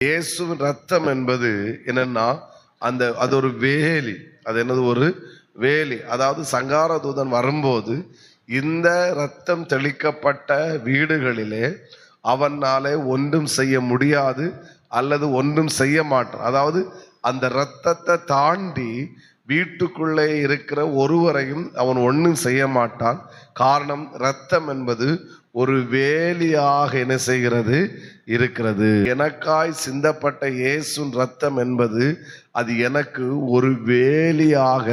இயேசுவின் ரத்தம் என்பது என்னன்னா அந்த அது ஒரு வேலி. அது என்னது? ஒரு வேலி. அதாவது சங்கார தூதன் வரும்போது இந்த ரத்தம் தெளிக்கப்பட்ட வீடுகளிலே அவனாலே ஒன்றும் செய்ய முடியாது அல்லது ஒன்றும் செய்ய மாட்டான். அதாவது அந்த இரத்தத்தை தாண்டி வீட்டுக்குள்ளே இருக்கிற ஒருவரையும் அவன் ஒன்றும் செய்ய மாட்டான். காரணம் இரத்தம் என்பது ஒரு வேலியாக என்ன செய்கிறது? இருக்கிறது. எனக்காய் சிந்தப்பட்ட இயேசுன் ரத்தம் என்பது அது எனக்கு ஒரு வேலியாக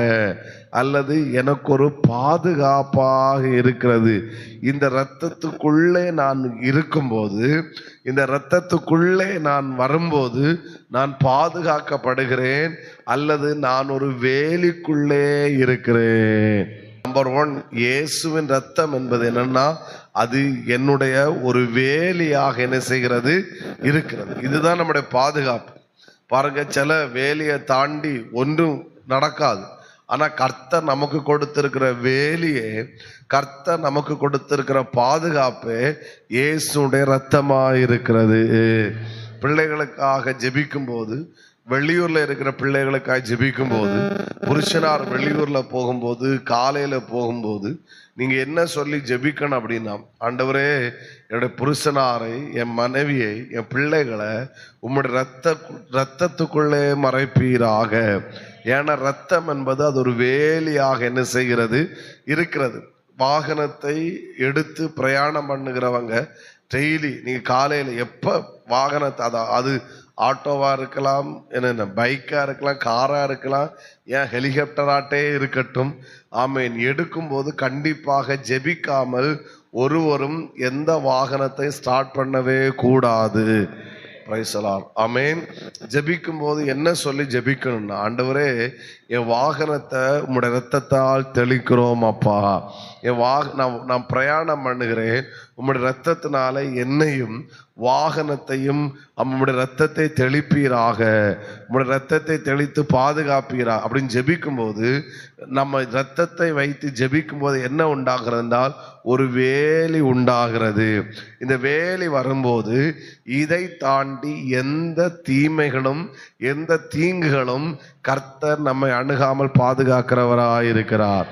அல்லது எனக்கு ஒரு பாதுகாப்பாக இருக்கிறது. இந்த இரத்தத்துக்குள்ளே நான் இருக்கும்போது இந்த இரத்தத்துக்குள்ளே நான் வரும்போது நான் பாதுகாக்கப்படுகிறேன் அல்லது நான் ஒரு வேலிக்குள்ளே இருக்கிறேன். நம்பர் ஒன் இயேசுவின் ரத்தம் என்பது என்னன்னா அது என்னுடைய ஒரு வேலியாக என்ன செய்கிறது? இருக்கிறது. இதுதான் நம்முடைய பாதுகாப்பு. பாருங்க சில வேலியை தாண்டி ஒன்றும் நடக்காது. ஆனா கர்த்தர் நமக்கு கொடுத்திருக்கிற வேலியே கர்த்தர் நமக்கு கொடுத்திருக்கிற பாதுகாப்பு இயேசுடைய ரத்தமா இருக்கிறது. பிள்ளைகளுக்காக ஜெபிக்கும் போது வெளியூர்ல இருக்கிற பிள்ளைகளுக்காக ஜெபிக்கும் போது புருஷனார் வெளியூர்ல போகும்போது காலையில போகும்போது நீங்க என்ன சொல்லி ஜெபிக்கணும் அப்படின்னா ஆண்டவரே என்னுடைய புருஷனாரை என் மனைவியை என் பிள்ளைகளை உம்முடைய ரத்த ரத்தத்துக்குள்ளே மறைப்பீராக. ஏன்னா ரத்தம் என்பது அது ஒரு வேலியாக என்ன செய்கிறது? இருக்கிறது. வாகனத்தை எடுத்து பிரயாணம் பண்ணுகிறவங்க டெய்லி நீங்க காலையில எப்ப வாகனத்தை அதான் அது ஆட்டோவாக இருக்கலாம் என்னென்ன பைக்காக இருக்கலாம் காராக இருக்கலாம் ஏன் ஹெலிகாப்டராட்டே இருக்கட்டும். ஆமீன். எடுக்கும்போது கண்டிப்பாக ஜெபிக்காமல் ஒருவரும் எந்த வாகனத்தை ஸ்டார்ட் பண்ணவே கூடாது. Praise the Lord amen. ஜெபிக்கும் போது என்ன சொல்லி ஜெபிக்கணும்னா ஆண்டவரே என் வாகனத்தை உம்முடைய ரத்தத்தால் தெளிக்கிறோம் அப்பா. என் வாக நான் நான் பிரயாணம் பண்ணுகிறேன். உம்முடைய ரத்தத்தினால என்னையும் வாகனத்தையும் உம்முடைய ரத்தத்தை தெளிப்பீராக. உம்முடைய ரத்தத்தை தெளித்து பாதுகாப்பீரா. அப்படின்னு ஜெபிக்கும்போது நம்ம ரத்தத்தை வைத்து ஜெபிக்கும்போது என்ன உண்டாகிறது என்றால் ஒரு வேலி உண்டாகிறது. இந்த வேலி வரும்போது இதை தாண்டி எந்த தீமைகளும் எந்த தீங்குகளும் கர்த்தர் நம்மை அணுகாமல் பாதுகாக்கிறவராயிருக்கிறார்.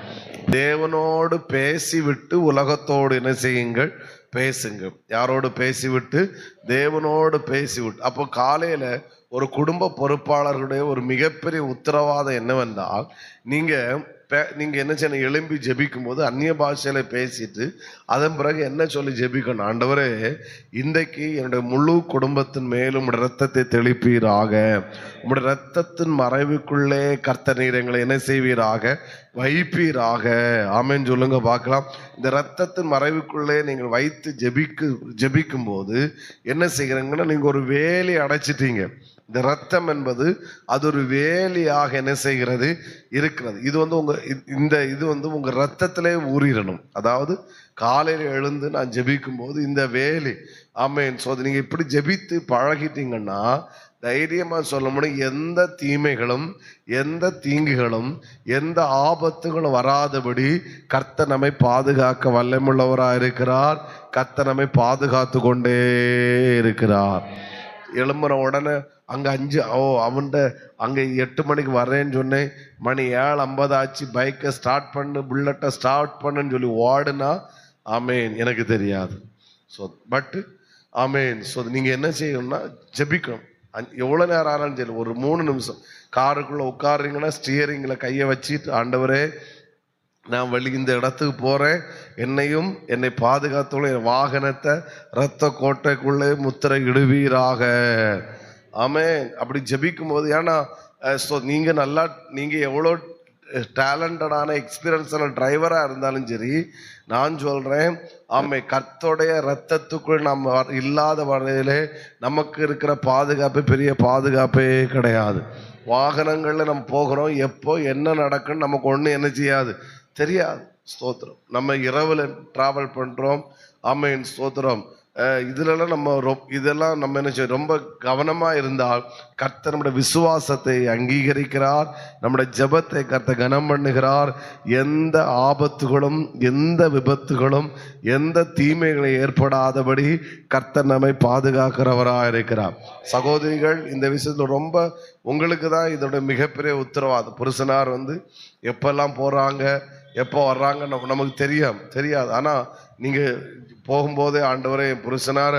தேவனோடு பேசிவிட்டு உலகத்தோடு என்ன செய்யுங்கள்? பேசுங்க யாரோடு பேசிவிட்டு? தேவனோடு பேசிவிட்டு. அப்போ காலையில ஒரு குடும்ப பொறுப்பாளர்களுடைய ஒரு மிகப்பெரிய உத்தரவாதம் என்னவென்றால் நீங்கள் நீங்கள் என்ன செய்யணும்? எழும்பி ஜெபிக்கும் போது அந்நிய பாஷையில் பேசிட்டு அதன் பிறகு என்ன சொல்லி ஜெபிக்கணும்? ஆண்டவரே இன்றைக்கு என்னுடைய முழு குடும்பத்தின் மேலும் உம்முடைய ரத்தத்தை தெளிப்பீராக. உங்களுடைய ரத்தத்தின் மறைவுக்குள்ளே கர்த்த நீர் எங்களை என்ன செய்வீராக? வைப்பீராக. ஆமேன்னு சொல்லுங்க பார்க்கலாம். இந்த ரத்தத்தின் மறைவுக்குள்ளே நீங்கள் வைத்து ஜெபிக்கு ஜெபிக்கும் போது என்ன செய்கிறீங்கன்னா நீங்கள் ஒரு வேலையை அடைச்சிட்டீங்க. இந்த ரத்தம் என்பது அது ஒரு வேலியாக என்ன செய்கிறது? இருக்கிறது. இது வந்து உங்க இந்த இது வந்து உங்க ரத்தத்திலே ஊறிடணும். அதாவது காலையில் எழுந்து நான் ஜெபிக்கும் போது இந்த வேலி ஆமேன். ஸோ நீங்க இப்படி ஜெபித்து பழகிட்டீங்கன்னா தைரியமா சொல்ல முடியும் எந்த தீமைகளும் எந்த தீங்குகளும் எந்த ஆபத்துகளும் வராதபடி கர்த்த நம்மை பாதுகாக்க வல்லமுள்ளவராக இருக்கிறார் கர்த்த நம்மை பாதுகாத்து கொண்டே இருக்கிறார். எழும்புற உடனே அங்கே அஞ்சு ஓ அவன்கிட்ட அங்கே எட்டு மணிக்கு வரேன்னு சொன்னேன். மணி ஏழு ஐம்பது ஆச்சு. பைக்கை ஸ்டார்ட் பண்ணு புல்லட்டை ஸ்டார்ட் பண்ணுன்னு சொல்லி ஓடுனா ஆமேன் எனக்கு தெரியாது. ஸோ பட்டு ஆமேன். ஸோ நீங்கள் என்ன செய்யணும்னா ஜெபிக்கணும். எவ்வளோ நேரம் ஆனாலும் சரி ஒரு மூணு நிமிஷம். காருக்குள்ளே உட்காருறீங்கன்னா ஸ்டியரிங்கில் கையை வச்சுட்டு ஆண்டவரே நான் வெளி இந்த இடத்துக்கு போகிறேன் என்னையும் என்னை பாதுகாத்துள்ள என் வாகனத்தை இரத்த கோட்டைக்குள்ளே முத்திரை இடுவீராக ஆமென். அப்படி ஜபிக்கும் போது ஏன்னா ஸோ நீங்கள் நல்லா நீங்கள் எவ்வளோ டேலண்டடான எக்ஸ்பீரியன்ஸான டிரைவராக இருந்தாலும் சரி நான் சொல்கிறேன் ஆமை கத்தோடைய ரத்தத்துக்குள் நம்ம இல்லாத வரையிலே நமக்கு இருக்கிற பாதுகாப்பு பெரிய பாதுகாப்பே கிடையாது. வாகனங்களில் நம்ம போகிறோம் எப்போ என்ன நடக்குன்னு நமக்கு ஒன்றும் என்ன செய்யாது. தெரியாது. ஸ்தோத்திரம். நம்ம இரவில் ட்ராவல் பண்ணுறோம் ஆமையின் ஸ்தோத்திரம். இதுலலாம் நம்ம ரொ- இதெல்லாம் நம்ம என்ன செய்ய ரொம்ப கவனமாக இருந்தால் கர்த்தர் நம்முடைய விசுவாசத்தை அங்கீகரிக்கிறார். நம்முடைய ஜெபத்தை கர்த்தர் கனம் பண்ணுகிறார். எந்த ஆபத்துகளும் எந்த விபத்துகளும் எந்த தீமைகளை ஏற்படாதபடி கர்த்தர் நம்மை பாதுகாக்கிறவராக இருக்கிறார். சகோதரிகள் இந்த விஷயத்தில் ரொம்ப உங்களுக்கு தான் இதோட மிகப்பெரிய உத்தரவாதம். புருஷனார் வந்து எப்பெல்லாம் போகிறாங்க எப்போ வர்றாங்க நமக்கு தெரியும் தெரியாது. ஆனால் நீங்கள் போகும்போதே ஆண்டவரே புருஷனார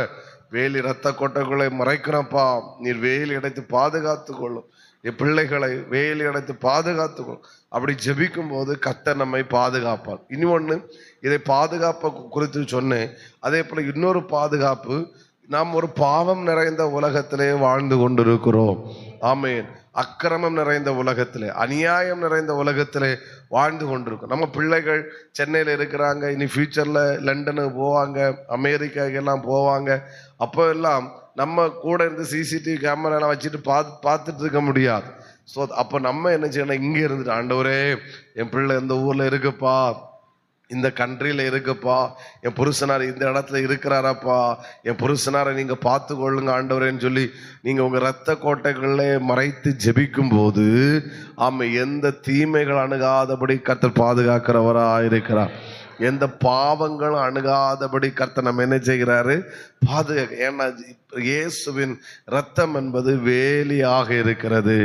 வேலி இரத்த கொட்டைகளை மறைக்கிறப்பா. நீர் வேலி அடைத்து பாதுகாத்து கொள்ளும். என் பிள்ளைகளை வேலி அடைத்து பாதுகாத்துக்கொள்ளும் அப்படி ஜெபிக்கும் போது கத்த நம்மை பாதுகாப்பார். இனி ஒன்று இதை பாதுகாப்பை குறித்து சொன்னேன். அதே போல் இன்னொரு பாதுகாப்பு நாம் ஒரு பாவம் நிறைந்த உலகத்திலே வாழ்ந்து கொண்டிருக்கிறோம். ஆமேன். அக்கிரமம் நிறைந்த உலகத்திலே அநியாயம் நிறைந்த உலகத்திலே வாழ்ந்து கொண்டிருக்கோம் நம்ம பிள்ளைகள் சென்னையில் இருக்கிறாங்க இனி ஃபியூச்சரில் லண்டனுக்கு போவாங்க அமெரிக்காக்கு எல்லாம் போவாங்க. அப்போ எல்லாம் நம்ம கூட இருந்து சிசிடிவி கேமராலாம் வச்சுட்டு பார்த்து பார்த்துட்டு இருக்க முடியாது. ஸோ அப்போ நம்ம என்ன செய்யணும்? இங்கே இருந்துட்டு ஆண்டவரே என் பிள்ளை இந்த ஊரில் இருக்குப்பா. இந்த கண்ட்ரியில் இருக்குப்பா. என் புருஷனார் இந்த இடத்துல இருக்கிறாராப்பா. என் புருஷனாரை நீங்கள் பார்த்து கொள்ளுங்க ஆண்டவரேன்னு சொல்லி நீங்கள் உங்கள் ரத்த கோட்டைகளில் மறைத்து ஜெபிக்கும் போது ஆமை எந்த தீமைகள் அணுகாதபடி கர்த்தர் பாதுகாக்கிறவராக இருக்கிறார் எந்த பாவங்களும் அணுகாதபடி கர்த்தர் நம்ம என்ன செய்கிறாரு? பாதுகாக்க ஏன்னா இயேசுவின் ரத்தம் என்பது வேலியாக இருக்கிறது.